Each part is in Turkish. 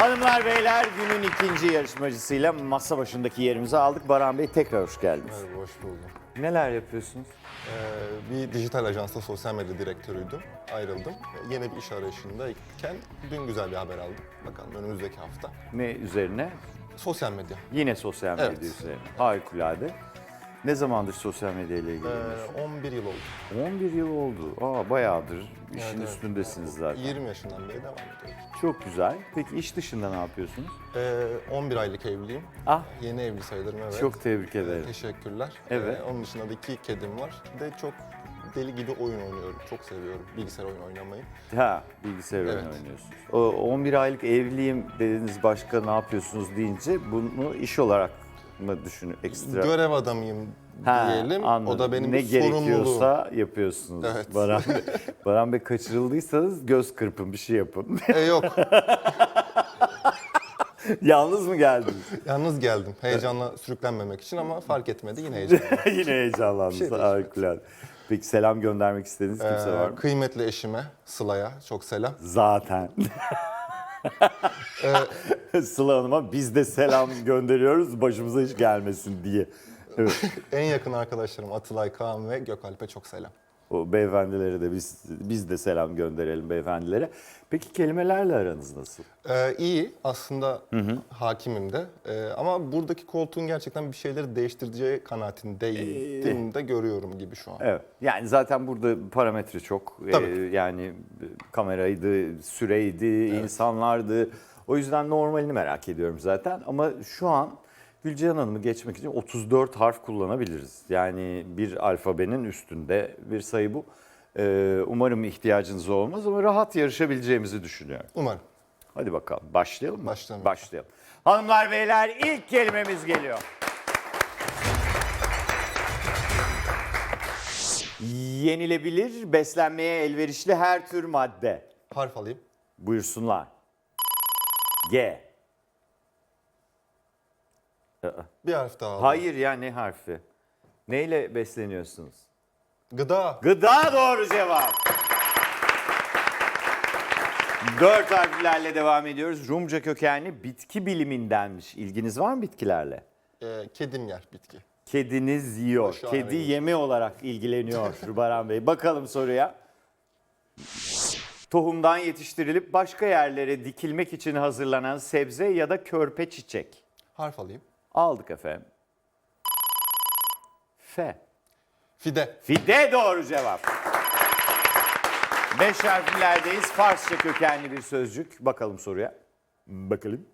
Hanımlar beyler günün ikinci yarışmacısıyla masa başındaki yerimizi aldık. Baran Bey tekrar hoş geldiniz. Merhaba, hoş buldum. Neler yapıyorsunuz? Ee, bir dijital ajansta sosyal medya direktörüydüm. Ayrıldım. Yeni bir iş arayışındayken dün güzel bir haber aldım. Bakalım önümüzdeki hafta. Ne üzerine? Sosyal medya. Yine sosyal medya Evet. üzerine. Harikulade. Ne zamandır sosyal medya ile Ee, ilgileniyorsunuz? 11 yıl oldu. 11 yıl oldu. Aa bayağıdır. İşin Evet, evet. üstündesiniz zaten. 20 yaşından beri devam ediyorum. Çok güzel. Peki iş dışında ne yapıyorsunuz? Ee, 11 aylık evliyim. Ah Yeni evli sayılırım evet. çok tebrik ederim. Teşekkürler. Evet. Ee, onun dışında da iki kedim var. De çok deli gibi oyun oynuyorum. Çok seviyorum bilgisayar oyunu oynamayı. Ha bilgisayar oyunu Evet. oynuyorsunuz. O 11 aylık evliyim dediniz başka ne yapıyorsunuz deyince bunu iş olarak mı düşün ekstra? Görev adamıyım Ha, diyelim. anladım. O da benim ne bir sorumluluğum. gerekiyorsa yapıyorsunuz. Evet. Baran Bey, Baran Bey kaçırıldıysanız göz kırpın bir şey yapın. E, yok. Yalnız mı geldiniz? Yalnız geldim. Heyecanla sürüklenmemek için ama fark etmedi. Yine heyecanlı. Yine heyecanlandınız. Bir şey değil. Harikulade. Peki selam göndermek istediğiniz kimse var Ee, mı? kıymetli eşime Sıla'ya çok selam. Zaten. Ee, Sıla Hanım'a biz de selam gönderiyoruz başımıza hiç gelmesin diye. Evet. en yakın arkadaşlarım Atılay, Kaan ve Gökalp'e çok selam. O beyefendilere de biz biz de selam gönderelim beyefendilere. Peki kelimelerle aranız nasıl? Ee, iyi aslında hakimim de Ee, ama buradaki koltuğun gerçekten bir şeyleri değiştireceği kanaatindeydim de görüyorum gibi şu an. Evet. Yani zaten burada parametre çok. Tabii. Ee, yani kameraydı, süreydi, insanlardı. O yüzden normalini merak ediyorum zaten. Ama şu an Gülcihan Hanım'ı geçmek için 34 harf kullanabiliriz. Yani bir alfabenin üstünde bir sayı bu. Ee, umarım ihtiyacınız olmaz ama rahat yarışabileceğimizi düşünüyorum. Umarım. Hadi bakalım başlayalım mı? Başlayalım. Başlayalım. Hanımlar beyler ilk kelimemiz geliyor. Yenilebilir, beslenmeye elverişli her tür madde. Harf alayım. Buyursunlar. G. Bir harf daha alayım. Hayır ya ne harfi? Neyle besleniyorsunuz? Gıda. Gıda doğru cevap. Dört harflerle devam ediyoruz. Rumca kökenli bitki bilimindenmiş. İlginiz var mı bitkilerle? Ee, kedim yer bitki. Kediniz yiyor. Şahane. Kedi yeme olarak ilgileniyor Baran Bey. Bakalım soruya. Tohumdan yetiştirilip başka yerlere dikilmek için hazırlanan sebze ya da körpe çiçek. Harf alayım. Aldık efendim. F. Fide. Fide doğru cevap. Beş harflerdeyiz. Farsça kökenli bir sözcük. Bakalım soruya. Bakalım.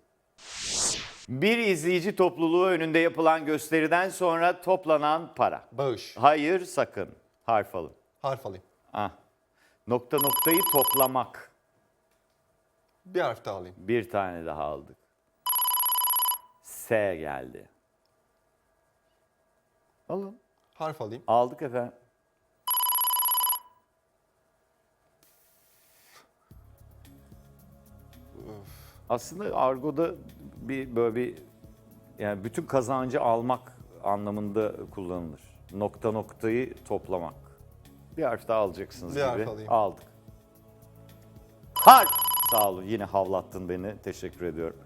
Bir izleyici topluluğu önünde yapılan gösteriden sonra toplanan para. Bağış. Hayır sakın. Harf alın. Harf alayım. Ah. Nokta noktayı toplamak. Bir harf daha alayım. Bir tane daha aldık. S geldi. Alın. Harf alayım. Aldık efendim. Aslında argoda bir böyle bir yani bütün kazancı almak anlamında kullanılır. Nokta noktayı toplamak. Bir harf daha alacaksınız Bir gibi. harf alayım. Aldık. Harf. Sağ olun yine havlattın beni. Teşekkür ediyorum.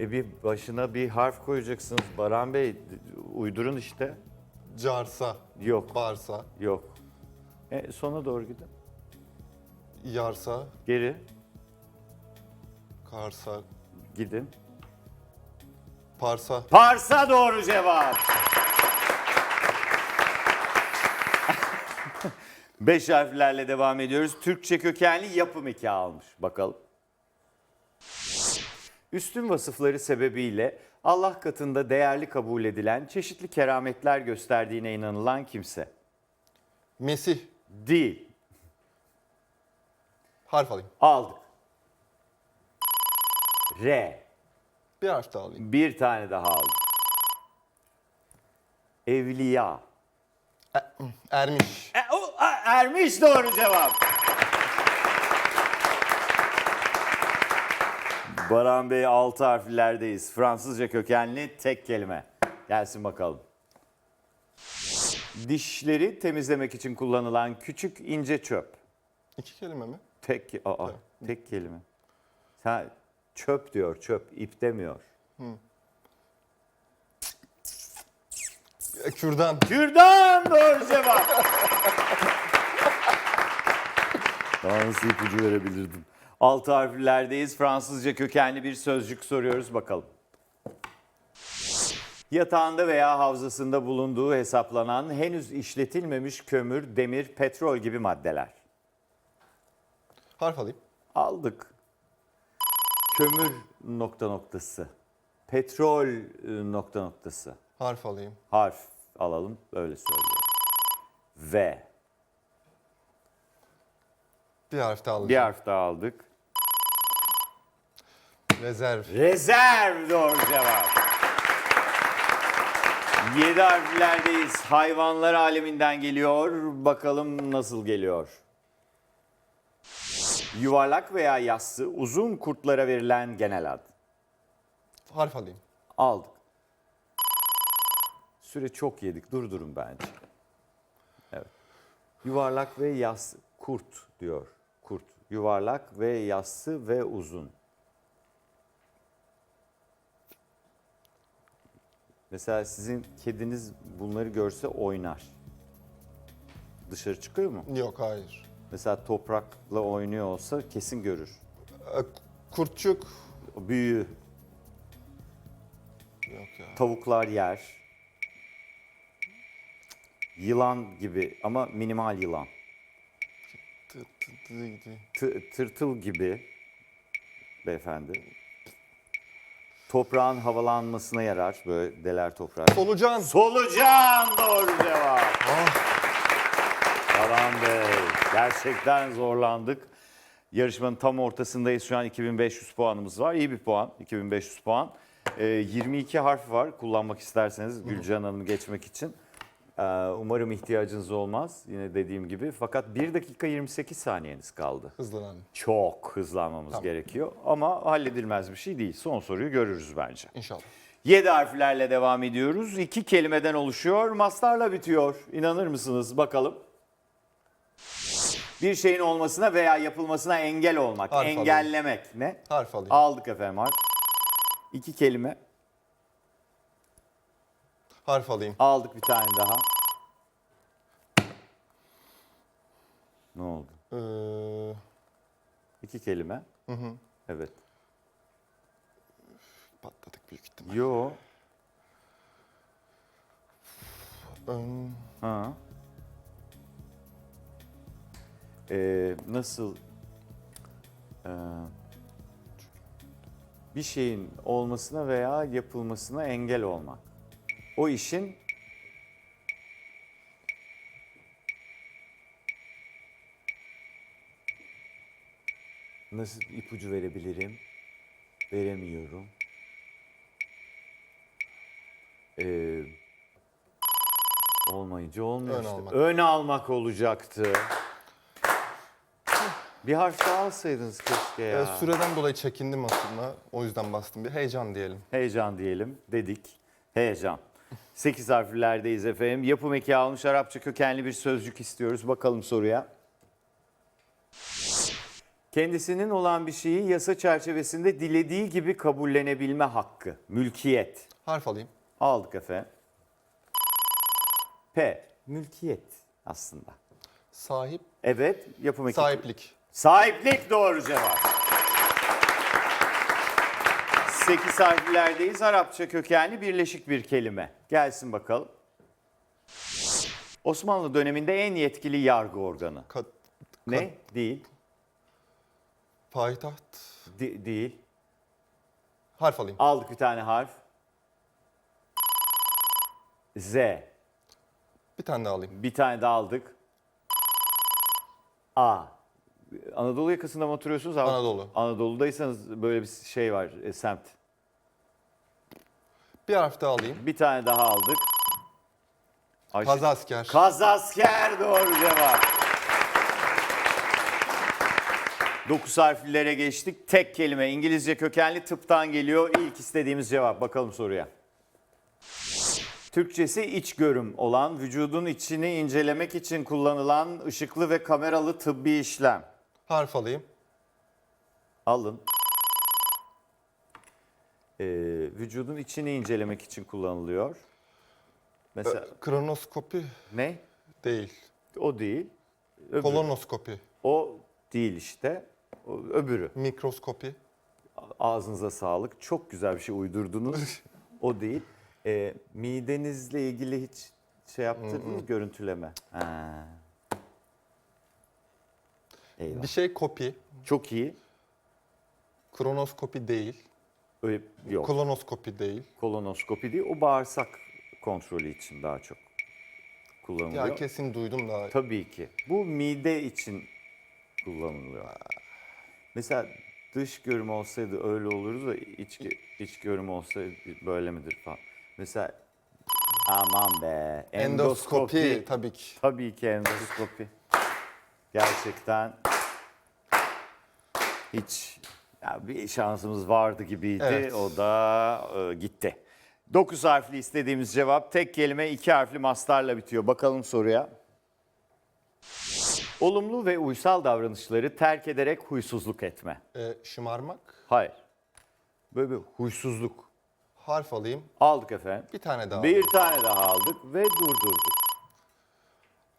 E bir başına bir harf koyacaksınız. Baran Bey uydurun işte. Carsa. Yok. Barsa. Yok. E, sona doğru gidin. Yarsa. Geri Karsa. gidin. Parsa. Parsa doğru cevap. Beş harflerle devam ediyoruz. Türkçe kökenli yapım eki almış. Bakalım. Üstün vasıfları sebebiyle Allah katında değerli kabul edilen çeşitli kerametler gösterdiğine inanılan kimse. Mesih. Değil. Harf alayım. Aldık. R. Bir harf daha alayım. Bir tane daha aldım. Evliya. Ermiş. E, o, a, ermiş doğru cevap. Baran Bey altı harflerdeyiz. Fransızca kökenli tek kelime. Gelsin bakalım. Dişleri temizlemek için kullanılan küçük ince çöp. İki kelime mi? Tek aa, tek kelime. Sen Çöp diyor, çöp. ip demiyor. E, Kürdan. Kürdan doğru cevap. Daha nasıl ipucu verebilirdim? Altı harflerdeyiz. Fransızca kökenli bir sözcük soruyoruz bakalım. Yatağında veya havzasında bulunduğu hesaplanan henüz işletilmemiş kömür, demir, petrol gibi maddeler. Harf alayım. Aldık. Kömür nokta noktası. Petrol e, nokta noktası. Harf alayım. Harf alalım öyle söylüyorum. V. Bir harf daha alacağım. Bir harf daha aldık. Rezerv. Rezerv doğru cevap. Yedi harflerdeyiz. Hayvanlar aleminden geliyor. Bakalım nasıl geliyor. Yuvarlak veya yassı uzun kurtlara verilen genel ad. Harf alayım. Aldık. Süre çok yedik. Durdurun bence. Evet. Yuvarlak ve yassı. Kurt diyor. Kurt. Yuvarlak ve yassı ve uzun. Mesela sizin kediniz bunları görse oynar. Dışarı çıkıyor mu? Yok hayır. Mesela toprakla oynuyor olsa kesin görür. E, Kurtçuk. O büyüğü Yok ya. tavuklar yer. Yılan gibi ama minimal yılan. Tı, tı, tı, tı. Tı- tırtıl gibi beyefendi. Toprağın havalanmasına yarar böyle deler toprağı. Solucan. Solucan doğru cevap. Ah, Alan Bey gerçekten zorlandık. Yarışmanın tam ortasındayız şu an 2500 puanımız var. İyi bir puan 2500 puan. Ee, 22 harf var kullanmak isterseniz Gülcan Hanım'ı geçmek için. Ee, umarım ihtiyacınız olmaz yine dediğim gibi. Fakat 1 dakika 28 saniyeniz kaldı. hızlanan. Çok hızlanmamız Tamam. gerekiyor ama halledilmez bir şey değil. Son soruyu görürüz bence. İnşallah. 7 harflerle devam ediyoruz. İki kelimeden oluşuyor. Mastarla bitiyor. İnanır mısınız? Bakalım. Bir şeyin olmasına veya yapılmasına engel olmak, Harf alayım. engellemek. Ne? Harf alayım. Aldık efendim harf. İki kelime. Harf alayım. Aldık bir tane daha. Ne oldu? Ee, İki kelime. Evet. patladık büyük ihtimal. Yo. Ön- Ha. Ee, nasıl ee, bir şeyin olmasına veya yapılmasına engel olmak. O işin nasıl ipucu verebilirim? Veremiyorum. Ee, olmayınca olmuyor Ön işte. almak. Ön almak olacaktı. Bir harf daha alsaydınız keşke ya. Ee, süreden dolayı çekindim aslında. O yüzden bastım. Bir heyecan diyelim. Heyecan diyelim dedik. Heyecan. 8 harflerdeyiz efendim. Yapım eki almış Arapça kökenli bir sözcük istiyoruz. Bakalım soruya. Kendisinin olan bir şeyi yasa çerçevesinde dilediği gibi kabullenebilme hakkı. Mülkiyet. Harf alayım. Aldık efendim. P. Mülkiyet aslında. Sahip. Evet yapım eki. Sahiplik. Sahiplik doğru cevap. 8 harflerdeyiz. Arapça kökenli birleşik bir kelime. Gelsin bakalım. Osmanlı döneminde en yetkili yargı organı. Kat, Ne? Değil. payitaht. Di- değil. Harf alayım. Aldık bir tane harf. Z. Bir tane daha alayım. Bir tane daha aldık. A. Anadolu yakasında mı oturuyorsunuz? Anadolu. Anadolu'daysanız böyle bir şey var, e, semt. Bir harf daha alayım. Bir tane daha aldık. Ayşe- Kazasker. Kazasker doğru cevap. Dokuz harflilere geçtik. Tek kelime İngilizce kökenli tıptan geliyor. İlk istediğimiz cevap. Bakalım soruya. Türkçesi iç görüm olan vücudun içini incelemek için kullanılan ışıklı ve kameralı tıbbi işlem. Harf alayım. Alın. Ee, vücudun içini incelemek için kullanılıyor. Mesela Kronoskopi ne? değil. O değil. Öbürü. Kolonoskopi, O değil işte. O, öbürü. mikroskopi. Ağzınıza sağlık. Çok güzel bir şey uydurdunuz. o değil. Ee, midenizle ilgili hiç şey yaptınız mı? Görüntüleme. Ha. Eyvah. Bir şey kopi, Çok iyi. kronoskopi değil. Öyle yok. Kolonoskopi değil. Kolonoskopi değil. O bağırsak kontrolü için daha çok kullanılıyor. Ya kesin duydum da. Tabii ki. Bu mide için kullanılıyor. Mesela dış görüm olsaydı öyle olurdu da iç, iç görüm olsaydı böyle midir falan. Mesela aman be Endoskopi, endoskopi. tabii ki. Tabii ki endoskopi. Gerçekten hiç ya bir şansımız vardı gibiydi. Evet. O da e, gitti. 9 harfli istediğimiz cevap tek kelime iki harfli mastarla bitiyor. Bakalım soruya. Olumlu ve uysal davranışları terk ederek huysuzluk etme. Ee, şımarmak. Hayır. Böyle bir huysuzluk. Harf alayım. Aldık efendim. Bir tane daha. Bir tane daha aldık ve durdurduk.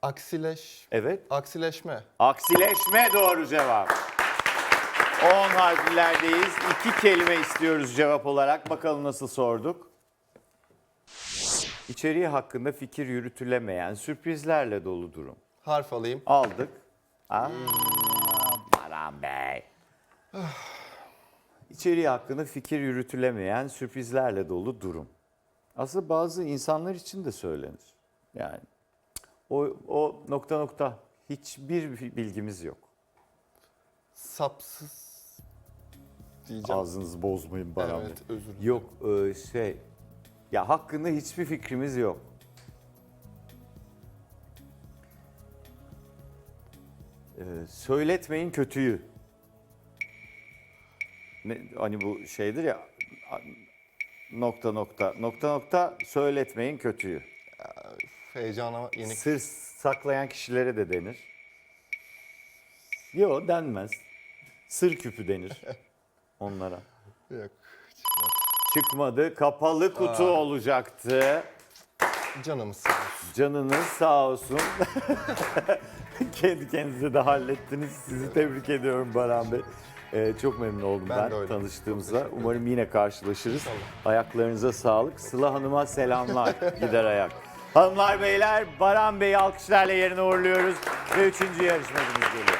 Aksileş. Evet. Aksileşme. Aksileşme doğru cevap. 10 harflerdeyiz. İki kelime istiyoruz cevap olarak. Bakalım nasıl sorduk. İçeriği hakkında fikir yürütülemeyen sürprizlerle dolu durum. Harf alayım. Aldık. Aa, Baran Bey. İçeriği hakkında fikir yürütülemeyen sürprizlerle dolu durum. Aslında bazı insanlar için de söylenir. Yani o, o nokta nokta hiçbir bilgimiz yok. Sapsız diyeceğim. Ağzınızı bozmayın Baran Evet, özür dilerim. Yok e, şey ya hakkında hiçbir fikrimiz yok. E, söyletmeyin kötüyü. Ne, hani bu şeydir ya nokta nokta nokta nokta söyletmeyin kötüyü. Heyecana yenik. Sır saklayan kişilere de denir. Yok denmez. Sır küpü denir onlara. Yok. Çıkmadı. Kapalı kutu olacaktı. Canımız sağ olsun. Canınız sağ olsun. Kendi kendinize de hallettiniz. Sizi tebrik ediyorum Baran Bey. Ee, çok memnun oldum ben, Ben de öyle. tanıştığımıza. Umarım yine karşılaşırız. İnşallah. Ayaklarınıza sağlık. Sıla Hanım'a selamlar. Gider ayak. Hanımlar beyler Baran Bey'i alkışlarla yerine uğurluyoruz. Ve üçüncü yarışmacımız geliyor.